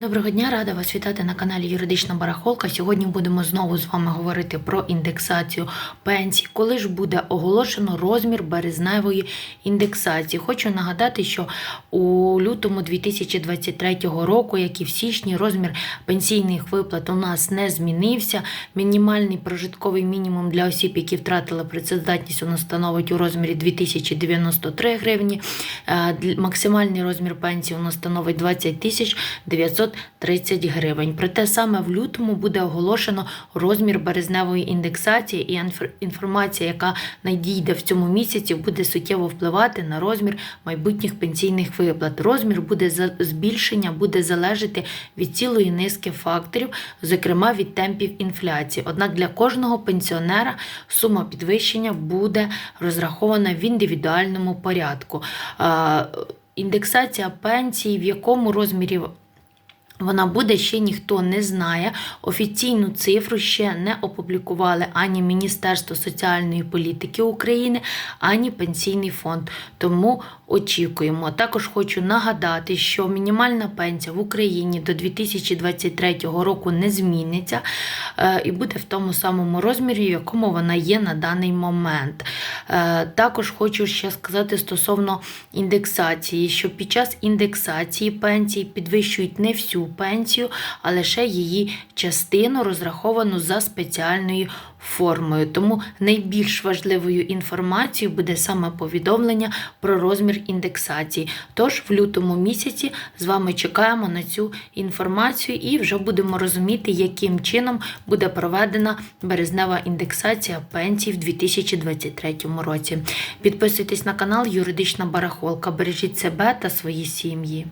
Доброго дня, рада вас вітати на каналі Юридична Барахолка. Сьогодні будемо знову з вами говорити про індексацію пенсій. Коли ж буде оголошено розмір березневої індексації? Хочу нагадати, що у лютому 2023 року, як і в січні, розмір пенсійних виплат у нас не змінився. Мінімальний прожитковий мінімум для осіб, які втратили працездатність, у нас становить у розмірі 2093 гривні. Е, Максимальний розмір пенсії у нас становить 20 тисяч 930 гривень. Проте саме в лютому буде оголошено розмір березневої індексації, і інформація, яка надійде в цьому місяці, буде суттєво впливати на розмір майбутніх пенсійних виплат. Розмір буде збільшення буде залежати від цілої низки факторів, зокрема від темпів інфляції. Однак для кожного пенсіонера сума підвищення буде розрахована в індивідуальному порядку. Індексація пенсій, в якому розмірі вона буде, ще ніхто не знає. Офіційну цифру ще не опублікували ані Міністерство соціальної політики України, ані Пенсійний фонд. Тому очікуємо. Також хочу нагадати, що мінімальна пенсія в Україні до 2023 року не зміниться і буде в тому самому розмірі, в якому вона є на даний момент. Е, Також хочу ще сказати стосовно індексації, що під час індексації пенсії підвищують не всю пенсію, а лише її частину, розраховану за спеціальною формою. Тому найбільш важливою інформацією буде саме повідомлення про розмір індексації. Тож в лютому місяці з вами чекаємо на цю інформацію і вже будемо розуміти, яким чином буде проведена березнева індексація пенсій в 2023 році. Підписуйтесь на канал Юридична Барахолка. Бережіть себе та свої сім'ї.